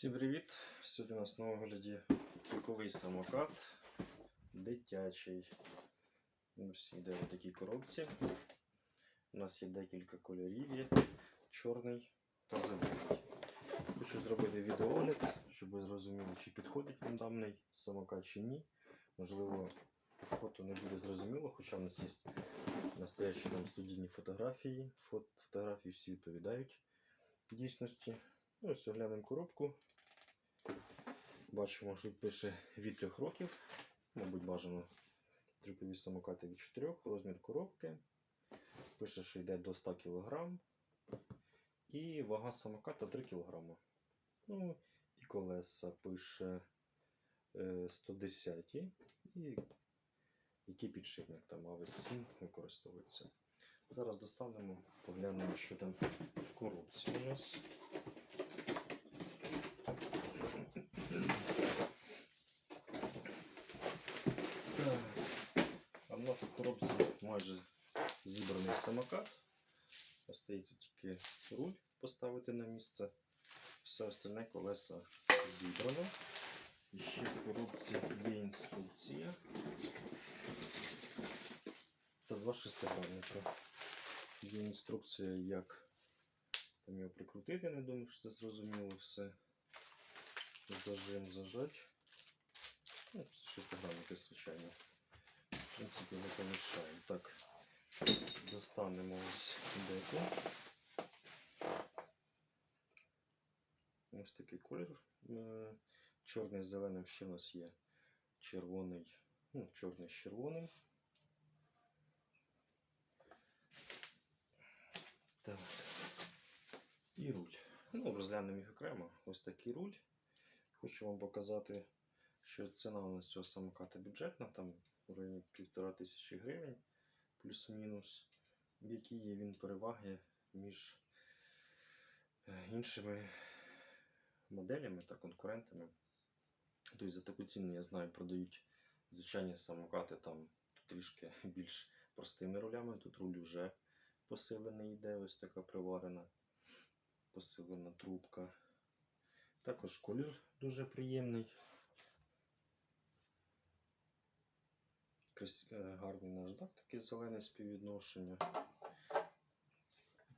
Всім привіт! Сьогодні у нас на огляді трюковий самокат дитячий. Ось йде в такій коробці. У нас є декілька кольорів, є чорний та зелений. Хочу зробити відеоогляд, щоб ви зрозуміли, чи підходить вам даний самокат чи ні. Можливо, фото не буде зрозуміло, хоча в нас є настоящі там студійні фотографії. Фот- Фотографії всі відповідають дійсності. Ну, ось оглянемо коробку. Бачимо, що тут пише від 3 років. Мабуть, бажано трюкові самокати від 4, розмір коробки. Пише, що йде до 100 кг. І вага самоката 3 кг. Ну, і колеса пише е, 110 і який підшипник там АВС-7 використовується. Зараз достанемо, поглянемо, що там в коробці у нас. Так. А в нас в коробці майже зібраний самокат. Остається тільки руль поставити на місце. Все остальне колеса зібрано. І ще в коробці є інструкція. Та два шестигранника. Є інструкція, як там його прикрутити, не думаю, що це зрозуміло все. Зажим зажать. Ну, шестигранники, звичайно. В принципі, не помішає. Так, достанемо ось деку. Ось такий колір. Е, Чорний з зеленим ще у нас є червоний, ну, чорний з червоним. Так. І руль. Ну, розглянемо їх окремо. Ось такий руль. Хочу вам показати, що ціна у нас цього самоката бюджетна, там в районі півтора тисячі гривень, плюс-мінус. Які є він переваги між е, іншими моделями та конкурентами. Тобто за таку ціну, я знаю, продають звичайні самокати там трішки більш простими рулями. Тут руль вже посилений йде, ось така приварена, посилена трубка. Також колір дуже приємний. Крас- е, Гарний наждак, таке зелене співвідношення.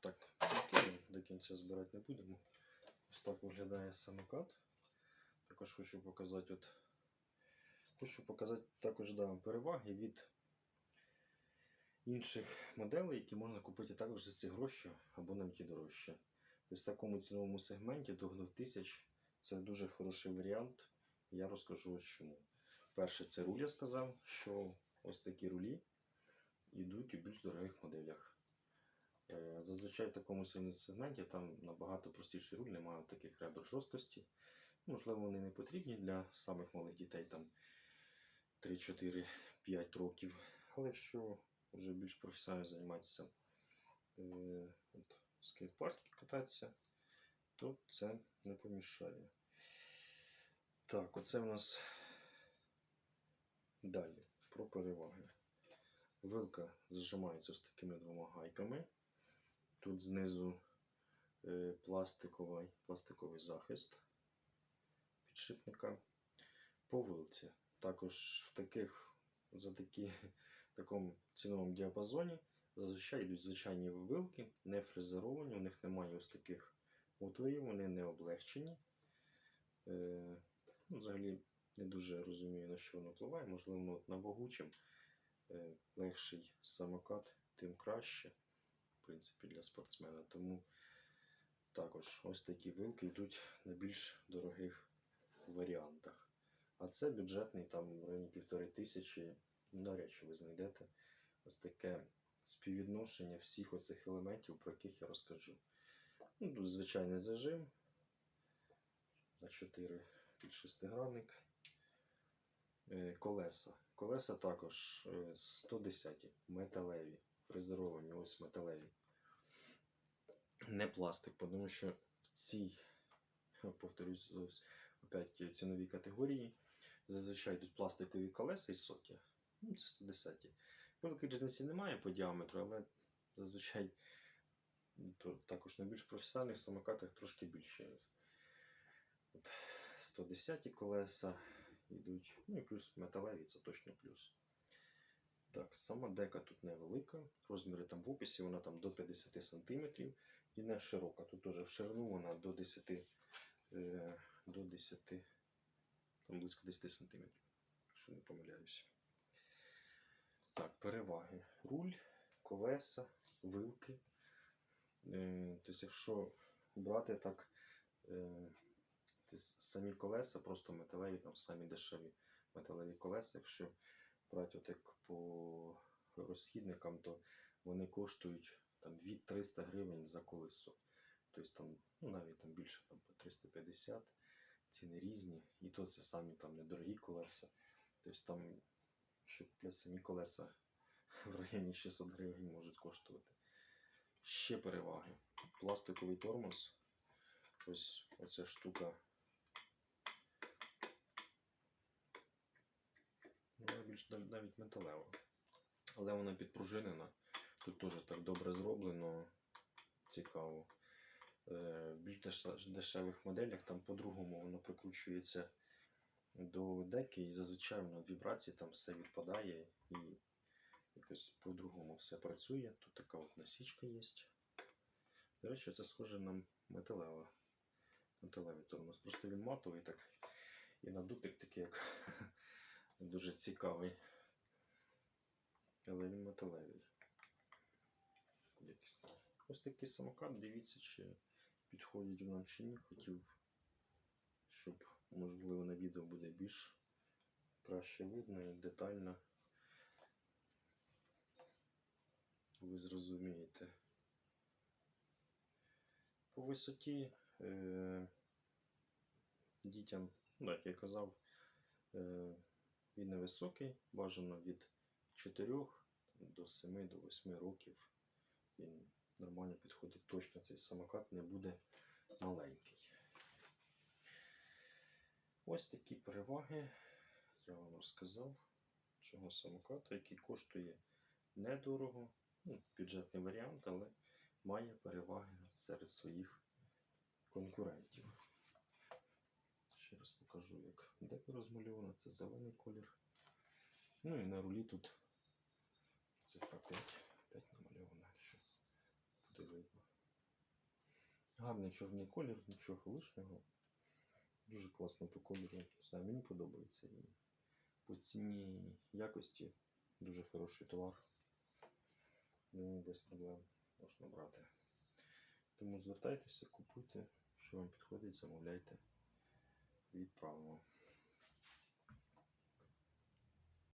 Так, до кінця збирати не будемо. Ось так виглядає самокат. Також хочу показати, от, хочу показати також да, переваги від інших моделей, які можна купити також за ці гроші або навіть і дорожче. Тобто в такому ціновому сегменті до 2000 це дуже хороший варіант. Я розкажу чому. Перше, це руль, я сказав, що ось такі рулі йдуть у більш дорогих моделях. Е, Зазвичай в такому сегменті там набагато простіший руль, немає таких ребер жорсткості. Можливо, вони не потрібні для самих малих дітей, там 3-4-5 років. Але якщо вже більш професіонально займатися е, скейт-парки кататися, то це не помішає. Так, оце в нас далі про переваги. Вилка зажимається з такими двома гайками. Тут знизу е, пластиковий, пластиковий захист підшипника по вилці. Також в таких, за такі, такому ціновому діапазоні зазвичай йдуть звичайні вилки, не фрезеровані, у них немає ось таких отворів, вони не облегчені. Е, ну, взагалі не дуже розумію, на що воно впливає. Можливо, ну, на вагу, е, легший самокат, тим краще, в принципі, для спортсмена. Тому також ось такі вилки йдуть на більш дорогих варіантах. А це бюджетний там в районі півтори тисячі. Навряд чи ви знайдете ось таке співвідношення всіх оцих елементів, про яких я розкажу. Ну, тут звичайний зажим на 4 під шестигранник. Е, Колеса. Колеса також е, 110 металеві, фрезеровані, ось металеві. Не пластик, тому що в цій, повторюсь, опять ціновій категорії. Зазвичай тут пластикові колеса і соті. Ну, це 110. Великої різниці немає по діаметру, але зазвичай також на більш професіональних самокатах трошки більше. От 110 колеса йдуть. Ну і плюс металеві, це точно плюс. Так, сама дека тут невелика. Розміри там в описі, вона там до 50 см і не широка. Тут теж в ширину вона до 10, е, до 10 там близько 10 см, якщо не помиляюся. Так, переваги. Руль, колеса, вилки. Е, тобто, якщо брати так, е, тобто самі колеса, просто металеві, там самі дешеві металеві колеса, якщо брати от по розхідникам, то вони коштують там від 300 гривень за колесо. Тобто там, ну навіть там більше там по 350, ціни різні, і то це самі там недорогі колеса. Тобто там, щоб купляти самі колеса в районі 600 гривень можуть коштувати. Ще переваги. Пластиковий тормоз. Ось оця штука. Ну, Вона більш навіть металева. Але вона підпружинена. Тут теж так добре зроблено. Цікаво. Е, В більш дешевих моделях там по-другому воно прикручується до деки, і зазвичай воно вібрації там все відпадає і якось по-другому все працює. Тут така от насічка є. До речі, це схоже на металева. Металевий тормоз. Просто він матовий так. І на дотик такий як дуже цікавий. Але він металевий. Ось такий самокат, дивіться, чи підходить нам чи ні. Хотів, щоб можливо на відео буде більш краще видно і детально. Ви зрозумієте. По висоті е, дітям, як я казав, е, він невисокий, бажано від 4 до 7 до 8 років. Він нормально підходить. Точно цей самокат не буде маленький. Ось такі переваги я вам розказав цього самоката, який коштує недорого. Ну, бюджетний варіант, але має переваги серед своїх конкурентів. Покажу, як дека розмальована. Це зелений колір. Ну і на рулі тут цифра 5. 5 намальована, якщо буде видно. Гарний чорний колір, нічого лишнього. Дуже класно по кольору. Знаю, мені подобається. І по ціні якості дуже хороший товар. Тому без проблем можна брати. Тому звертайтеся, купуйте, що вам підходить, замовляйте, with problem.